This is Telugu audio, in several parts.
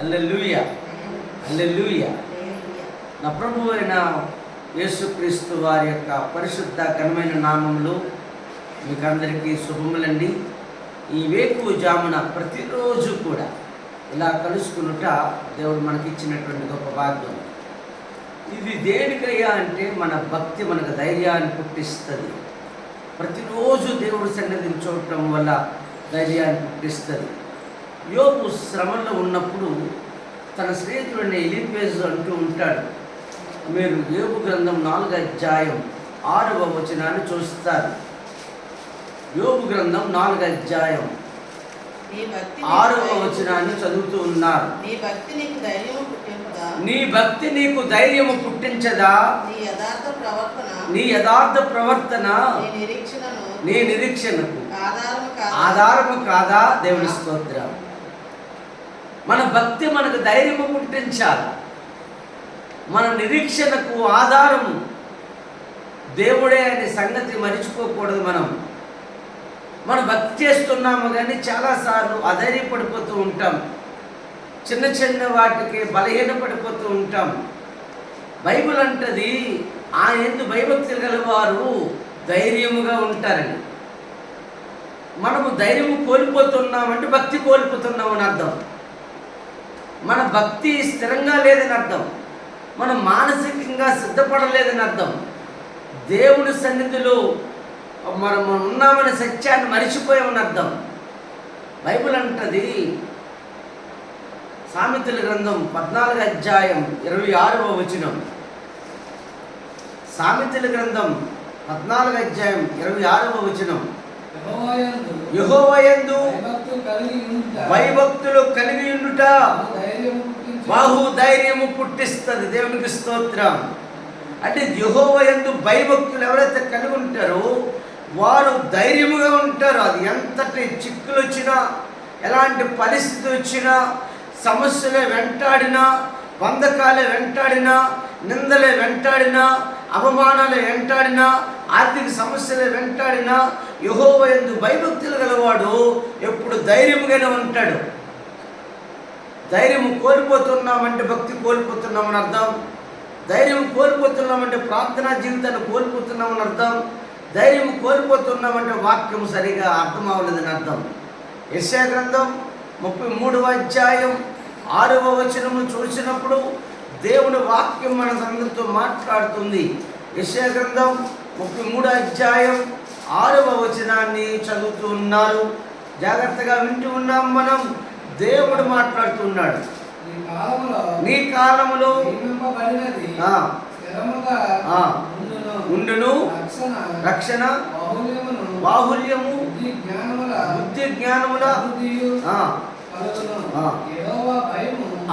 అల్లెలుయ అల్లెలుయ నా ప్రభు అయిన యేసుక్రీస్తు వారి యొక్క పరిశుద్ధ ఘనమైన నామంలో మీకు అందరికీ శుభములండి. ఈ వేకు జామున ప్రతిరోజు కూడా ఇలా కలుసుకునుట దేవుడు మనకిచ్చినటువంటి గొప్ప భాగ్యం. ఇది దేనికయ్యా అంటే మన భక్తి మనకు ధైర్యాన్ని పుట్టిస్తుంది. ప్రతిరోజు దేవుడి సన్నిధిని చూడటం వల్ల ధైర్యాన్ని పుట్టిస్తుంది. యోగు శ్రమలో ఉన్నప్పుడు తన స్నేహితుడిని ఎలిపేజ్ అంటూ ఉంటాడు. మీరు యోగు గ్రంథం నాలుగు అధ్యాయం ఆరవ వచనాన్ని చూస్తారు. యోగు గ్రంథం నాలుగు అధ్యాయం ఆరవ వచనాన్ని చదువుతూ ఉన్నారు. నీ భక్తి నీకు ధైర్యము పుట్టించదా? నీ యథార్థ ప్రవర్తన? నీ నిరీక్షణకు ఆధారము కాదా? దేవుని స్తోత్రం. మన భక్తి మనకు ధైర్యము పుట్టించాలి. మన నిరీక్షణకు ఆధారము దేవుడే అనే సంగతి మరిచిపోకూడదు మనం. మనం భక్తి చేస్తున్నాము కానీ చాలాసార్లు అధైర్యపడిపోతూ ఉంటాం. చిన్న చిన్న వాటికి బలహీన పడిపోతూ ఉంటాం. బైబిల్ అంటది ఆ ఎందు భయభక్తులు గలవారు ధైర్యముగా ఉంటారని. మనము ధైర్యము కోల్పోతున్నామంటే భక్తి కోల్పోతున్నామని అర్థం. మన భక్తి స్థిరంగా లేదని అర్థం. మనం మానసికంగా సిద్ధపడలేదని అర్థం. దేవుని సన్నిధిలో మనం ఉన్నామనే సత్యాన్ని మరిచిపోయామని అర్థం. బైబిల్ అంటది సామెతల గ్రంథం పద్నాలుగు అధ్యాయం ఇరవై ఆరవ వచనం. సామెతల గ్రంథం పద్నాలుగు అధ్యాయం ఇరవై ఆరవ వచనం. యెహోవాయందు భయభక్తులు కలిగి ఉండుట. బహు ధైర్యము బాహు ధైర్యము పుట్టిస్తుంది దేవునికి స్తోత్రం. అంటే యహోవయందు భయభక్తులు ఎవరైతే కలిగి ఉంటారో వారు ధైర్యముగా ఉంటారు. అది ఎంతటి చిక్కులు వచ్చినా ఎలాంటి పరిస్థితి వచ్చినా సమస్యలే వెంటాడినా బంధకాలే వెంటాడినా నిందలే వెంటాడినా అవమానాలే వెంటాడినా ఆర్థిక సమస్యలే వెంటాడినా యహోవ ఎందు భయభక్తులు గలవాడు ఎప్పుడు ధైర్యముగానే ఉంటాడు. ధైర్యం కోల్పోతున్నామంటే భక్తి కోల్పోతున్నామని అర్థం. ధైర్యం కోల్పోతున్నామంటే ప్రార్థనా జీవితాన్ని కోల్పోతున్నామని అర్థం. ధైర్యం కోల్పోతున్నామంటే వాక్యం సరిగా అర్థం అవ్వలేదని అర్థం. యశా గ్రంథం ముప్పై మూడవ అధ్యాయం ఆరవ వచనము చూసినప్పుడు దేవుని వాక్యం మన సంగతితో మాట్లాడుతుంది. యశా గ్రంథం ముప్పై మూడో అధ్యాయం ఆరవ వచనాన్ని చదువుతూ ఉన్నారు. జాగ్రత్తగా వింటూ ఉన్నాం మనం. దేవుడు మాట్లాడుతున్నాడు. నీ ఆ, ఉండును. రక్షణ బాహుల్యము బుద్ధి జ్ఞానముల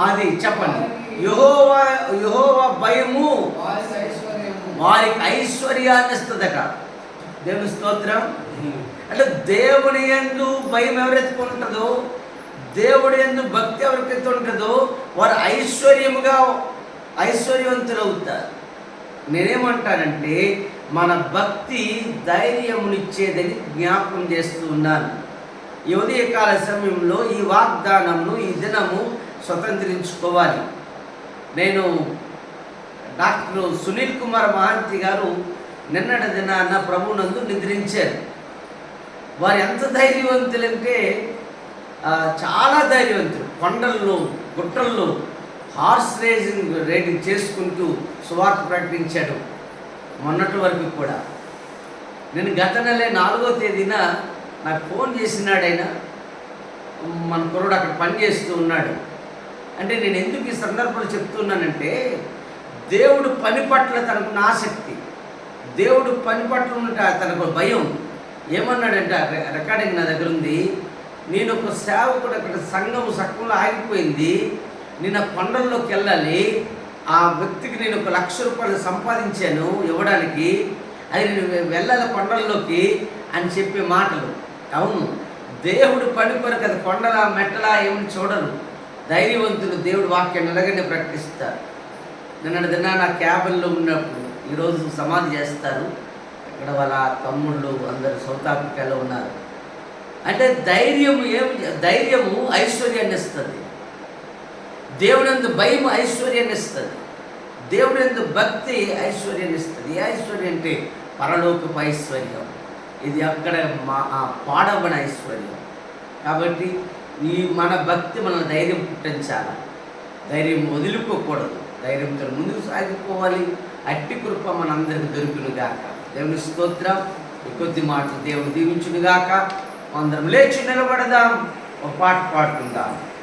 అది చెప్పండి. యహోవా యహోవా భయము వారికి ఐశ్వర్యాన్ని ఇస్తుందట. దేవుని స్తోత్రం. అంటే దేవుని ఎందు భయం ఎవరైతే ఉంటుందో దేవుడు ఎందు భక్తి ఎవరికైతే ఉంటుందో వారు ఐశ్వర్యముగా ఐశ్వర్యవంతులు అవుతారు నేనేమంటానంటే మన భక్తి ధైర్యమునిచ్చేదని జ్ఞాపకం చేస్తూ ఉన్నాను. ఈ ఉదయకాల సమయంలో ఈ వాగ్దానమును ఈ దినము స్వతంత్రించుకోవాలి. నేను డాక్టర్ సునీల్ కుమార్ మహాంతి గారు నిన్నటి దినాన్న ప్రభునందు నిద్రించారు. వారు ఎంత ధైర్యవంతులంటే అంటే చాలా ధైర్యవంతుడు కొండల్లో గుట్టల్లో హార్స్ రేసింగ్ రైడింగ్ చేసుకుంటూ సువార్త ప్రకటించాడు. మొన్నటి వరకు కూడా. నేను గత నెల నాలుగో తేదీన నాకు ఫోన్ చేసినాడైనా మన కుర్రోడు అక్కడ పని చేస్తూ ఉన్నాడు. అంటే నేను ఎందుకు ఈ సందర్భంలో చెప్తున్నానంటే దేవుడు పని పట్ల తనకున్న ఆసక్తి. దేవుడు పని పట్ల ఉంటే తనకు భయం. ఏమన్నాడంటే రికార్డింగ్ నా దగ్గర ఉంది. నేను ఒక సేవకుడు అక్కడ సంఘం సక్కంలో ఆగిపోయింది. నేను ఆ కొండల్లోకి వెళ్ళాలి. ఆ వ్యక్తికి నేను ఒక లక్ష రూపాయలు సంపాదించాను ఇవ్వడానికి. అది నేను వెళ్ళాలి కొండల్లోకి అని చెప్పే మాటలు. అవును దేవుడు పని కొరకు అది కొండలా మెట్టలా ఏమని చూడరు. ధైర్యవంతులు దేవుడు వాక్యాన్ని ఎలాగనే ప్రకటిస్తారు. నిన్నటి దిన నా క్యాబిన్లో ఉన్నప్పుడు ఈరోజు సమాధి చేస్తారు. ఇక్కడ వాళ్ళ తమ్ముళ్ళు అందరు సౌత్ ఆఫ్రికాలో ఉన్నారు. అంటే ధైర్యం ఏం ధైర్యము ఐశ్వర్యాన్ని ఇస్తుంది. దేవునందు భయం ఐశ్వర్యాన్ని ఇస్తుంది. దేవునందు భక్తి ఐశ్వర్యాన్ని ఇస్తుంది. ఏ ఐశ్వర్యం అంటే పరలోకపు ఐశ్వర్యం. ఇది అక్కడ మా ఆ పాడబడిన ఐశ్వర్యం. కాబట్టి ఈ మన భక్తి మన ధైర్యం పుట్టించాలి. ధైర్యం వదులుకోకూడదు. ధైర్యంతో ముందుకు సాగిపోవాలి. అట్టి కృప మనందరికి దొరుకును దేవుని స్తోత్రం. కొద్ది మాటలు దేవుడు దీవించునుగాక. అందరం లేచి నిలబడదాం. ఒక పాట పాడుకుందాం.